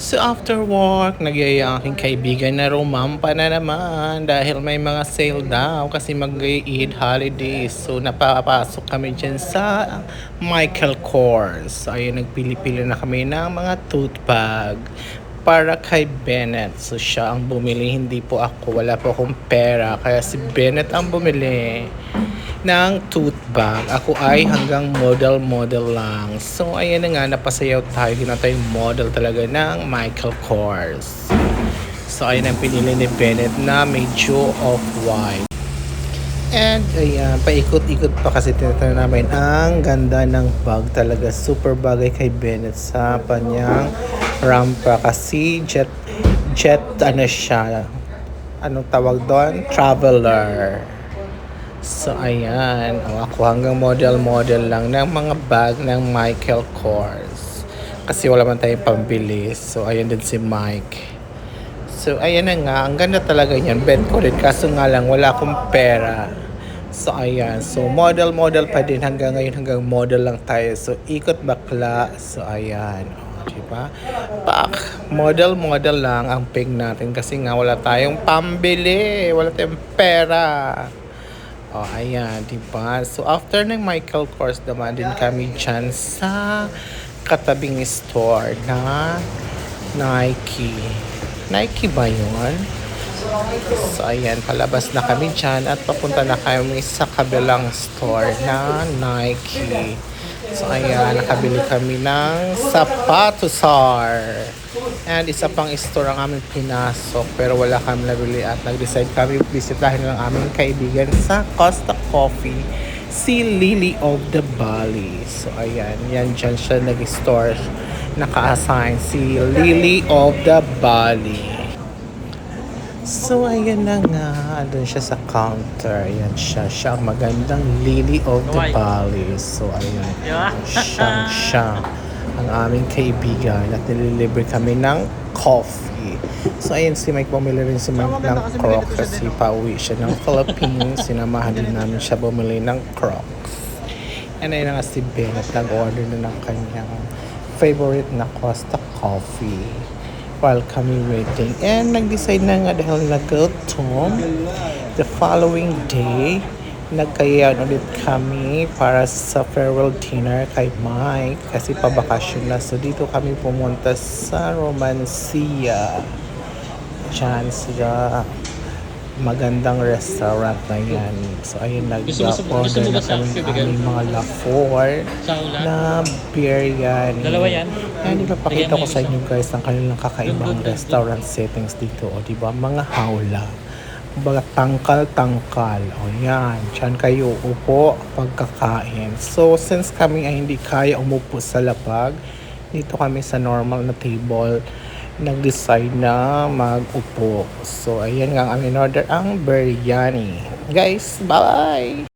So after work, nagyaya aking kaibigan na rumampa na naman dahil may mga sale daw kasi mag-Eid holidays. So napapasok kami dyan sa Michael Kors. So ayun, nagpili-pili na kami ng mga tote para kay Bennett. So siya ang bumili, hindi po ako. Wala po akong pera. Kaya si Bennett ang bumili ng tote bag. Ako ay hanggang model-model lang. So, ayan na nga, napasayaw tayo. Hindi na tayo model talaga ng Michael Kors. So, ayan ang pinili ni Bennett na medyo off-white. And, ayan, paikot-ikot pa kasi tinatanong namin ang ganda ng bag talaga. Super bagay kay Bennett sa kanyang rampa kasi jet, jet, ano siya, anong tawag doon? Traveler. So, ayan. Ako hanggang model-model lang ng mga bag ng Michael Kors. Kasi wala man tayong pambili. So, ayan din si Mike. So, ayan na nga. Ang ganda talaga yan. Bet ko rin. Kaso nga lang, wala akong pera. So, ayan. So, model-model pa din hanggang ngayon. Hanggang model lang tayo. So, ikot bakla. So, ayan. O, diba? Pak, model-model lang ang pig natin. Kasi nga, wala tayong pambili. Wala tayong pera. Oh, ayan, di ba? So, after ng Michael Kors, naman din kami dyan sa katabing store na Nike. Nike ba yun? So, ayan, palabas na kami dyan at papunta na kami sa kabilang store na Nike. So, ayan, nakabili kami ng sapatusar. And isa pang store ang aming pinasok pero wala kami nabili at nag-decide kami bisitahin ng aming kaibigan sa Costa Coffee si Lily of the Valley. So ayan, yan dyan siya nag-store naka-assign si Lily of the Valley. So, ayan na nga. Doon siya sa counter. Ayan siya. Siya ang magandang Lily of the. Valley. So, ayan. Siyang siya ang aming kaibigan at nililibre kami ng coffee. So, ayun si Mike bumili rin si Mike ng Crocs kasi pauwi siya ng Philippines. Sinamahan din namin siya bumili ng Crocs. And ayun na nga si Bennett nag-order na ng kanyang favorite na Costa Coffee while kami waiting. And nag-decide na nga dahil nagutom the following day nagkayan ulit kami para sa farewell dinner kay Mike kasi pabakasyon na. So dito kami pumunta sa Romancia. Diyan sa magandang restaurant na yan. So ayun, nag-order na kami ng aming mga lafor na biryani. Dalawa yan. Ayan, ipapakita ko sa inyo guys ang kanilang kakaibang restaurant settings dito. O, di ba? Mga hawla. Kumbaga, tangkal-tangkal. O, yan. Diyan kayo upo pagkakain. So, since kami ay hindi kaya umupo sa lapag, dito kami sa normal na table nag-decide na mag-upo. So, ayan nga ang aming order, ang biryani. Guys, bye!